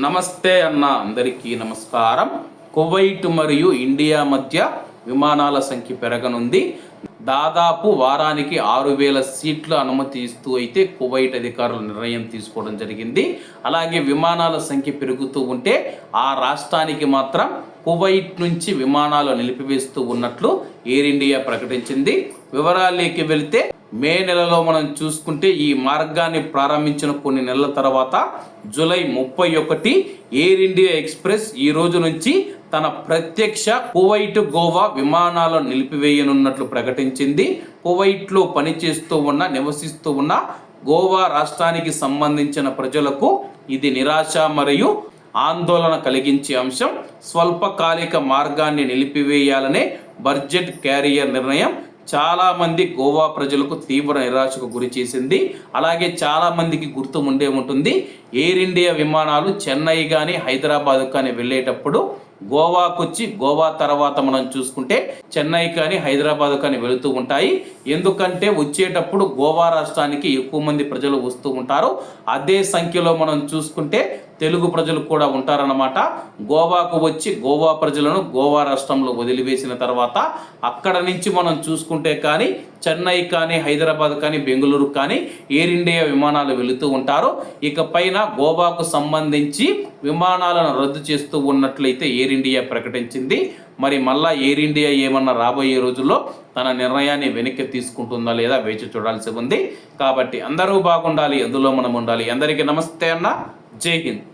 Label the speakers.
Speaker 1: నమస్తే అన్న అందరికీ నమస్కారం. కువైట్ మరియు ఇండియా మధ్య విమానాల సంఖ్య పెరగనుంది. దాదాపు వారానికి ఆరు వేల సీట్లు అనుమతి ఇస్తూ అయితే కువైట్ అధికారులు నిర్ణయం తీసుకోవడం జరిగింది. అలాగే విమానాల సంఖ్య పెరుగుతూ ఉంటే ఆ రాష్ట్రానికి మాత్రం కువైట్ నుంచి విమానాలు నిలిపివేస్తూ ఉన్నట్లు ఎయిర్ ఇండియా ప్రకటించింది. వివరాల్లోకి వెళితే మే నెలలో మనం చూసుకుంటే ఈ మార్గాన్ని ప్రారంభించిన కొన్ని నెలల తర్వాత జూలై ముప్పై ఒకటి ఎయిర్ ఇండియా ఎక్స్ప్రెస్ ఈ రోజు నుంచి తన ప్రత్యక్ష కువైట్ గోవా విమానాలను నిలిపివేయనున్నట్లు ప్రకటించింది. కువైట్లో పనిచేస్తూ ఉన్న నివసిస్తూ ఉన్న గోవా రాష్ట్రానికి సంబంధించిన ప్రజలకు ఇది నిరాశ మరియు ఆందోళన కలిగించే అంశం స్వల్పకాలిక మార్గాన్ని నిలిపివేయాలనే బడ్జెట్ క్యారియర్ నిర్ణయం చాలామంది గోవా ప్రజలకు తీవ్ర నిరాశకు గురి చేసింది. అలాగే చాలామందికి గుర్తు ఉండే ఉంటుంది. ఎయిర్ ఇండియా విమానాలు చెన్నై కానీ హైదరాబాద్ కానీ వెళ్ళేటప్పుడు గోవాకు వచ్చి గోవా తర్వాత మనం చూసుకుంటే చెన్నై కానీ హైదరాబాద్ కానీ వెళుతూ ఉంటాయి. ఎందుకంటే వచ్చేటప్పుడు గోవా రాష్ట్రానికి ఎక్కువ మంది ప్రజలు వస్తూ ఉంటారు. అదే సంఖ్యలో మనం చూసుకుంటే తెలుగు ప్రజలు కూడా ఉంటారన్నమాట. గోవాకు వచ్చి గోవా ప్రజలను గోవా రాష్ట్రంలో వదిలివేసిన తర్వాత అక్కడ నుంచి మనం చూసుకుంటే కానీ చెన్నై కానీ హైదరాబాద్ కానీ బెంగళూరు కానీ ఎయిర్ ఇండియా విమానాలు వెళుతూ ఉంటారు. ఇక పైన గోవాకు సంబంధించి విమానాలను రద్దు చేస్తూ ఉన్నట్లయితే ఎయిర్ ఇండియా ప్రకటించింది. మరి మళ్ళా ఎయిర్ ఇండియా ఏమన్నా రాబోయే రోజుల్లో తన నిర్ణయాన్ని వెనక్కి తీసుకుంటుందా లేదా వేచి చూడాల్సి ఉంది. కాబట్టి అందరూ బాగుండాలి అందులో మనం ఉండాలి. అందరికీ నమస్తే అన్న. 这一点